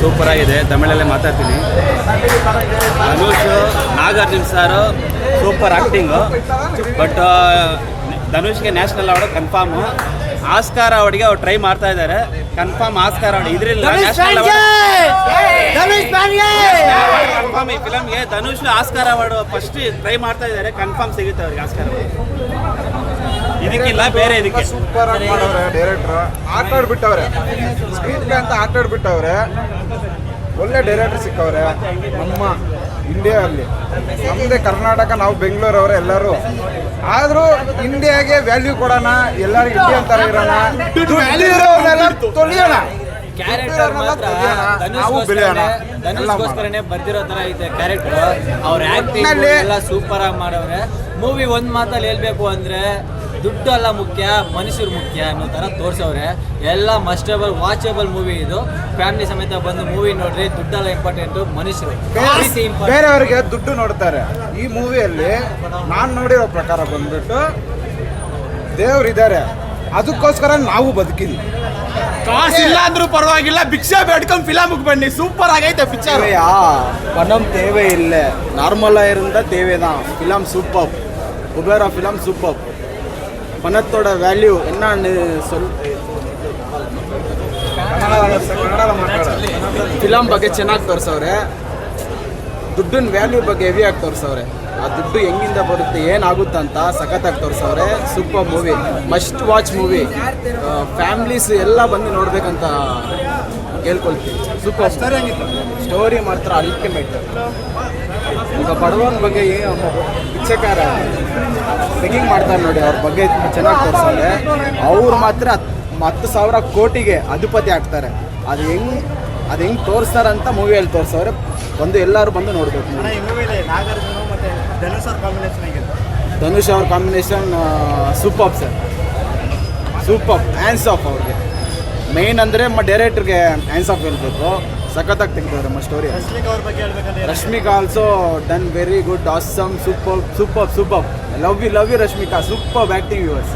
Super ಆಗಿದೆ ತಮಿಳಲ್ಲೇ ಮಾತಾಡ್ತೀನಿ. Dhanush Nagarjun sir super acting but ಧನುಷ್ಗೆ national award confirm Oscar ಅವಾರ್ಡ್ಗೆ ಅವ್ರು ಟ್ರೈ ಮಾಡ್ತಾ ಇದ್ದಾರೆ. ಕನ್ಫರ್ಮ್ ಆಸ್ಕಾರ ಅವಾರ್ಡ್ ಇದ್ರಿಲ್ಲ ನ್ಯಾಷನಲ್ ಕನ್ಫರ್ಮ್ ಈ ಫಿಲಮ್ಗೆ Dhanush Oscar award first try ಮಾಡ್ತಾ ಇದ್ದಾರೆ. ಕನ್ಫರ್ಮ್ ಸಿಗುತ್ತೆ ಅವ್ರಿಗೆ ಆಸ್ಕಾರ award. ಇದಕ್ಕಿಲ್ಲ ಬೇರೆ ಇದಕ್ಕೆ. ಸೂಪರ್ ಆಗಿ ಮಾಡವ್ರೆ ಡೈರೆಕ್ಟರ್ ಆಟ ಆಡ್ಬಿಟ್ಟವ್ರೆ ಸ್ಕ್ರೀನ್ ಪ್ಲೇ ಅಂತ ಆಟ ಆಡ್ಬಿಟ್ಟವ್ರೆ ಒಳ್ಳೆ ಡೈರೆಕ್ಟರ್ ಸಿಕ್ಕವ್ರೆ. ನಮ್ಮ ಇಂಡಿಯಾ ಅಲ್ಲಿ. ನಮ್ಮದೇ ಕರ್ನಾಟಕ ನಾವು ಬೆಂಗಳೂರವ್ರೆ ಎಲ್ಲರೂ. ಆದರೂ ಇಂಡಿಯಾಗೆ ವ್ಯಾಲ್ಯೂ ಕೊಡೋಣ ಎಲ್ಲರಿಗೂ ಇಂಡಿಯನ್ ಥರ ಇರೋಣ. ತೊಳಿಯೋಣ ಧನುಷ್ಗೋಸ್ಕರನೇ. ಬರ್ದಿರೋ ತರ ಐತೆ ಕ್ಯಾರೆಕ್ಟರ್ ಅವ್ರ ಆಕ್ಟಿಂಗ್ ಎಲ್ಲ ಸೂಪರ್ ಆಗಿ ಮಾಡವ್ರೆ. ಮೂವಿ ಒಂದ್ ಮಾತಲ್ಲಿ ಹೇಳ್ಬೇಕು ಅಂದ್ರೆ ದುಡ್ಡು ಅಲ್ಲ ಮುಖ್ಯ ಮನುಷ್ಯರು ಮುಖ್ಯ ಅನ್ನೋ ತರ ತೋರ್ಸವ್ರೆ ಎಲ್ಲ ಮಸ್ಟಬಲ್ ವಾಚಬಲ್ ಮೂವಿ ಇದು ಫ್ಯಾಮಿಲಿ ಸಮೇತ ಬಂದು ಮೂವಿ ನೋಡ್ರಿ ದುಡ್ಡಲ್ಲ ಇಂಪಾರ್ಟೆಂಟು ಮನುಷ್ಯರು ಪ್ರೀತಿ important. ಬೇರೆಯವರಿಗೆ ದುಡ್ಡು ನೋಡ್ತಾರೆ ಈ ಮೂವಿಯಲ್ಲಿ ನಾನು ನೋಡಿರೋ ಪ್ರಕಾರ ಬಂದ್ಬಿಟ್ಟು ದೇವ್ರಿದ್ದಾರೆ ಅದಕ್ಕೋಸ್ಕರ ನಾವು ಬದುಕಿದ್ವಿ ಕಾಸಿಲ್ಲ ಅಂದ್ರೂ ಪರವಾಗಿಲ್ಲ ಭಿಕ್ಷೆ ಬೇಡ್ಕೊಂಡು ಫಿಲಮ್ಗೆ ಬನ್ನಿ ಸೂಪರ್ ಆಗೈತೆ ಪಿಕ್ಚರ್ தேவையா பணம் தேவையில்லை நார்மலாக இருந்தால் தேவைதான் film super Kubera film super பணத்தோட வேல்யூ என்னன்னு சொல் ಕನ್ನಡ ಮಾತಾಡೋದು ಫಿಲಮ್ ಬಗ್ಗೆ ಚೆನ್ನಾಗಿ ತೋರಿಸವ್ರೆ ದುಡ್ಡಿನ ವ್ಯಾಲ್ಯೂ ಬಗ್ಗೆ ಹೆವಿಯಾಗಿ ತೋರಿಸವ್ರೆ ಆ ದುಡ್ಡು ಹೆಂಗಿಂದ ಬರುತ್ತೆ ಏನಾಗುತ್ತೆ ಅಂತ ಸಖತ್ತಾಗಿ ತೋರಿಸವ್ರೆ super movie must watch movie families ಎಲ್ಲ ಬಂದು ನೋಡ್ಬೇಕಂತ ಕೇಳ್ಕೊಳ್ತೀನಿ ಸೂಪರ್ ಸ್ಟೋರಿ ಮಾತ್ರ ಅಲ್ಟಿಮೇಟ್ ಈಗ ಬಡವನ ಬಗ್ಗೆ ಏ- ಒಬ್ಬ ಮಾಡ್ತಾರೆ ನೋಡಿ ಅವ್ರ ಬಗ್ಗೆ ಚೆನ್ನಾಗಿ ತೋರಿಸ್ತಾರೆ. ಅವ್ರು ಮಾತ್ರ ಹತ್- ಹತ್ತು ಸಾವಿರ ಕೋಟಿಗೆ ಅಧಿಪತಿ ಆಗ್ತಾರೆ. ಅದು ಹೆಂಗ್ ಅದು ಹೆಂಗ್ ತೋರಿಸ್ತಾರಂತ ಮೂವಿಯಲ್ಲಿ ತೋರಿಸವ್ರೆ. ಬಂದು ಎಲ್ಲರೂ ಬಂದು ನೋಡ್ಬೇಕು ಧನುಷ್ ಅವ್ರ combination super sir super hands off ಅವ್ರಿಗೆ. ಮೇನ್ ಅಂದರೆ ಮ ಡೈರೆಕ್ಟ್ರಿಗೆ ಹ್ಯಾಂಡ್ಸ್ ಆಫ್ ಹೇಳ್ಬೇಕು. ಸಖತ್ತಾಗಿ ತೆಗ್ದವ್ರೆ ನಮ್ಮ story Rashmika also done very good awesome super super super love you love you Rashmika super back tea viewers